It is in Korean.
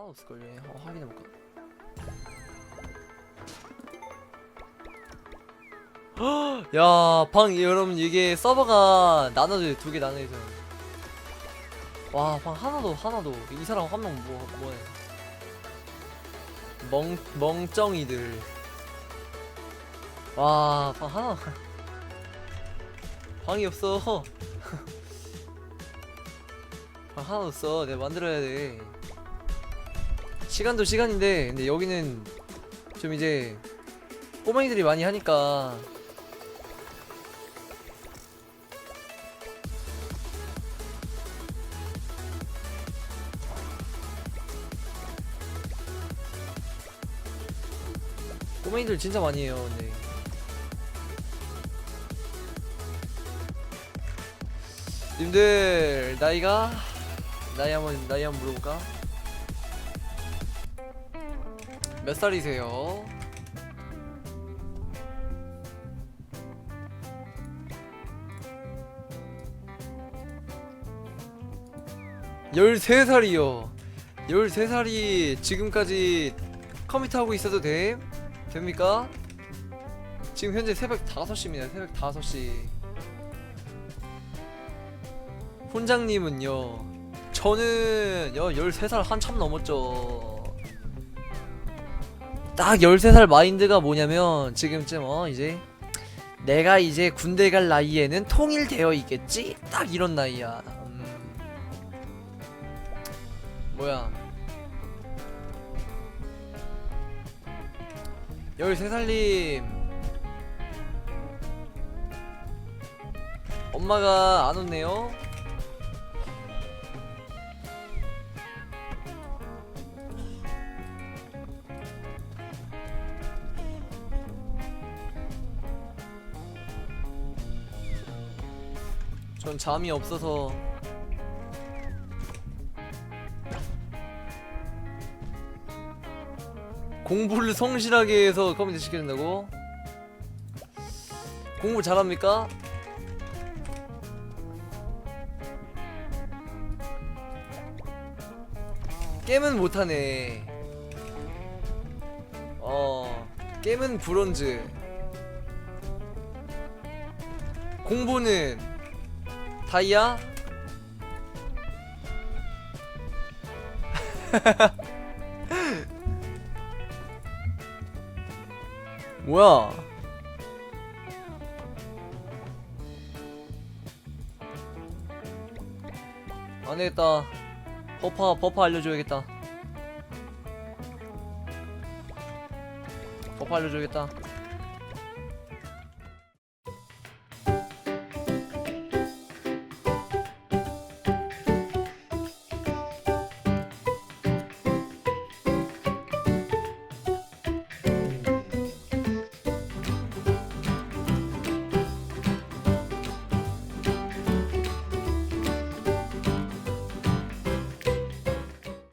하나 없을걸요 한번 확인해볼까? 야방 여러분 이게 서버가 나눠져 두 개 나눠져 와방 하나도 하나도. 이 사람 한 명 뭐 뭐해? 멍 멍청이들. 와방 하나. 방이 없어. 방 하나 없어. 내가 만들어야 돼 시간도 시간인데 근데 여기는 좀 이제 꼬맹이들이 많이 하니까 꼬맹이들 진짜 많이 해요 근데 님들 나이가 나이 한번 나이 한번 물어볼까? 몇 살이세요? 열세 살이요. 열세 살이 지금까지 컴퓨터 하고 있어도 돼? 됩니까? 지금 현재 새벽 5시입니다. 새벽 5시. 혼장님은요. 저는 여 13살 한참 넘었죠. 딱 13살 마인드가 뭐냐면 지금쯤 어 이제 내가 이제 군대 갈 나이에는 통일되어 있겠지? 딱 이런 나이야. 음. 뭐야? 13살님 엄마가 안 웃네요. 전 잠이 없어서 공부를 성실하게 해서 컴퓨터 시켜준다고? 공부 잘합니까? 게임은 못하네 어 게임은 브론즈 공부는 다이아? 뭐야? 안 되겠다. 버퍼, 버퍼 알려줘야겠다. 버퍼 알려줘야겠다.